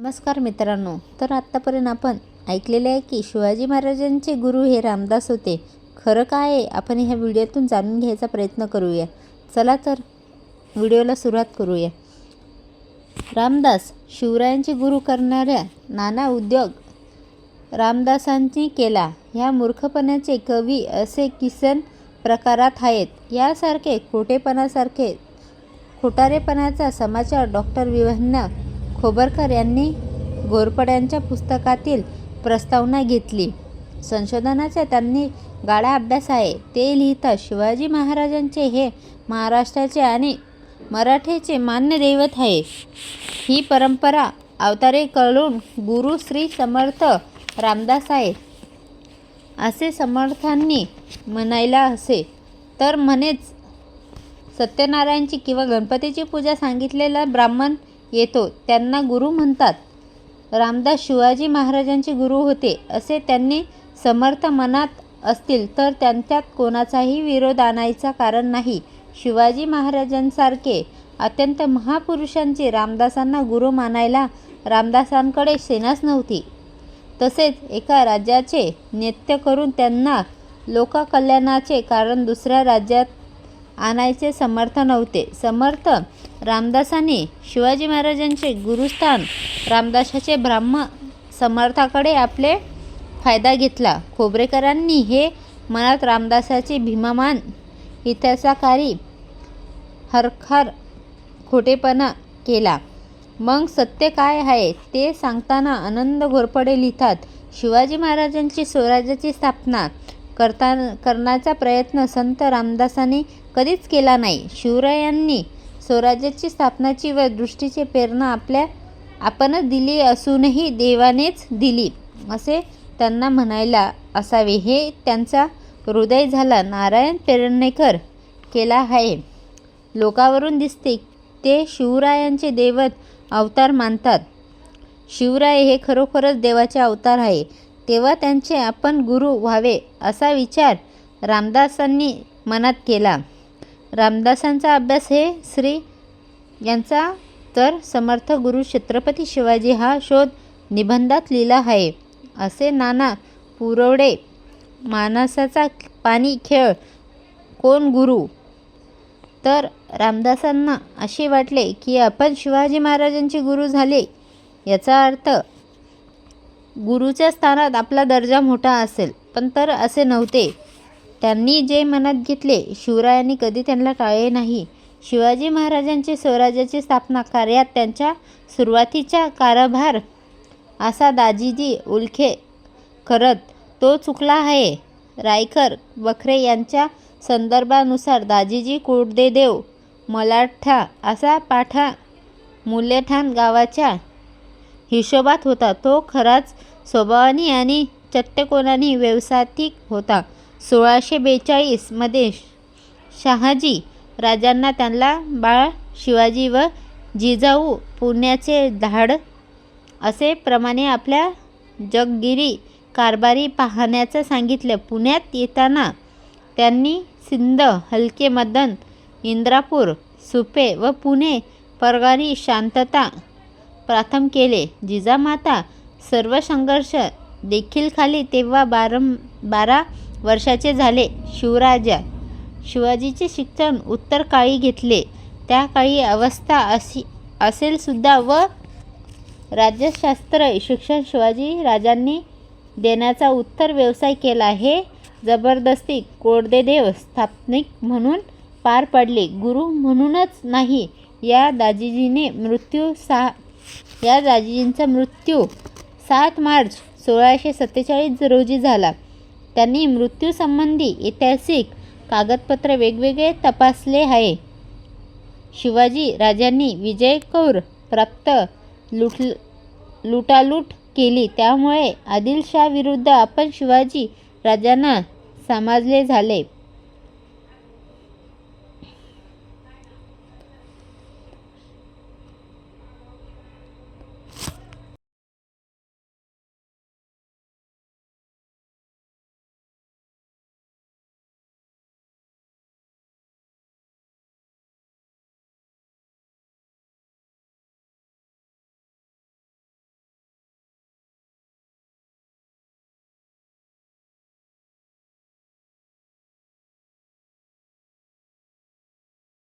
नमस्कार मित्रांनो तर आत्तापर्यंत आपण ऐकलेले आहे की शिवाजी महाराजांचे गुरु हे रामदास होते. खरं काय आहे? आपण ह्या व्हिडिओतून जाणून घ्यायचा प्रयत्न करूया. चला तर व्हिडिओला सुरुवात करूया. रामदास शिवरायांचे गुरु करणाऱ्या नाना उद्योग रामदासांनी केला. ह्या मूर्खपणाचे कवी असे किसन प्रकारात आहेत. यासारखे खोटेपणासारखे खोटारेपणाचा समाचार डॉक्टर विवन्न खोबरकर यांनी घोरपड्यांच्या पुस्तकातील प्रस्तावना घेतली. संशोधनाचा त्यांनी गाढा अभ्यास आहे. ते लिहितात शिवाजी महाराजांचे हे महाराष्ट्राचे आणि मराठीचे मान्य दैवत आहे. ही परंपरा अवतारे कळून गुरु श्री समर्थ रामदास आहे असे समर्थांनी म्हणायला असे तर म्हणेच सत्यनारायणची किंवा गणपतीची पूजा सांगितलेला ब्राह्मण येतो. त्यांना गुरु म्हणतात. रामदास शिवाजी महाराजांचे गुरु होते असे त्यांनी समर्थ मनात असतील तर त्यांच्यात कोणाचाही विरोध आणायचा कारण नाही. शिवाजी महाराजांसारखे अत्यंत महापुरुषांचे रामदासांना गुरु मानायला रामदासांकडे सेनाच नव्हती. तसेच एका राज्याचे नेत्य करून त्यांना लोककल्याणाचे कारण दुसऱ्या राज्यात आणायचे समर्थ नव्हते. समर्थ रामदासांनी शिवाजी महाराजांचे गुरुस्थान रामदासाचे ब्राह्म समर्थाकडे आपले फायदा घेतला. खोबरेकरांनी हे मनात रामदासाचे भीमामान इतिहासाकारी हरखर खोटेपणा केला. मग सत्य काय आहे ते सांगताना आनंद घोरपडे लिहितात शिवाजी महाराजांची स्वराज्याची स्थापना करता करण्याचा प्रयत्न संत रामदासांनी कधीच केला नाही. शिवरायांनी स्वराज्याची स्थापनाची व दृष्टीची प्रेरणा आपल्या आपणच दिली असूनही देवानेच दिली असे त्यांना म्हणायला असावे. हे त्यांचा हृदय झाला. नारायण पेरणेकर केला आहे. लोकावरून दिसते ते शिवरायांचे देवत अवतार मानतात. शिवराय हे खरोखरच देवाचे अवतार आहे. तेव्हा त्यांचे आपण गुरु व्हावे असा विचार रामदासांनी मनात केला. रामदासांचा अभ्यास हे श्री यांचा तर समर्थ गुरु छत्रपती शिवाजी हा शोध निबंधात लिहिला आहे. असे नाना पुरवडे मानसाचा पाणी खेळ कोण गुरु? तर रामदासांना असे वाटले की आपण शिवाजी महाराजांचे गुरु झाले याचा अर्थ गुरुच्या स्थानात आपला दर्जा मोठा असेल पण तर असे नव्हते. त्यांनी जे मनात घेतले शिवरायांनी कधी त्यांना टाळले नाही. शिवाजी महाराजांचे स्वराज्याची स्थापना कार्यात त्यांच्या सुरुवातीचा कारभार असा दाजीजी उल्खे करत तो चुकला आहे. रायकर बखरे यांच्या संदर्भानुसार दाजीजी कुडदेदेव मलाठा असा पाठा मुलेठाण गावाच्या हिशोबात होता. तो खराच स्वभावानी आणि चट्टकोनानी व्यवसायिक होता. सोळाशे बेचाळीसमध्ये शहाजी राजांना त्यांना बाळ शिवाजी व जिजाऊ पुण्याचे धाड असे प्रमाणे आपल्या जगगिरी कारभारी पाहण्याचं सांगितलं. पुण्यात येताना त्यांनी सिंध हलके मदन इंद्रापूर सुपे व पुणे परगारी शांतता प्राथम केले. जिजामाता सर्व संघर्ष देखील खाली तेव्हा बारं बारा वर्षाचे झाले. शिवराजा शिवाजीचे शिक्षण उत्तर काळी घेतले. त्या काळी अवस्था अशी असेलसुद्धा व राज्यशास्त्र शिक्षण शिवाजी राजांनी देण्याचा उत्तर व्यवसाय केला. हे जबरदस्ती कोडदेदेव स्थापनिक म्हणून पार पडले. गुरु म्हणूनच नाही या दाजीजीने मृत्यू सा या राजेजींचा मृत्यू सात मार्च सोळाशे सत्तेचाळीस रोजी झाला. त्यांनी मृत्यूसंबंधी ऐतिहासिक कागदपत्र वेगवेगळे तपासले आहे. शिवाजी राजांनी विजय कौर प्राप्त लुट लुटालूट केली. त्यामुळे आदिलशाह विरुद्ध आपण शिवाजी राजांना समाजले झाले.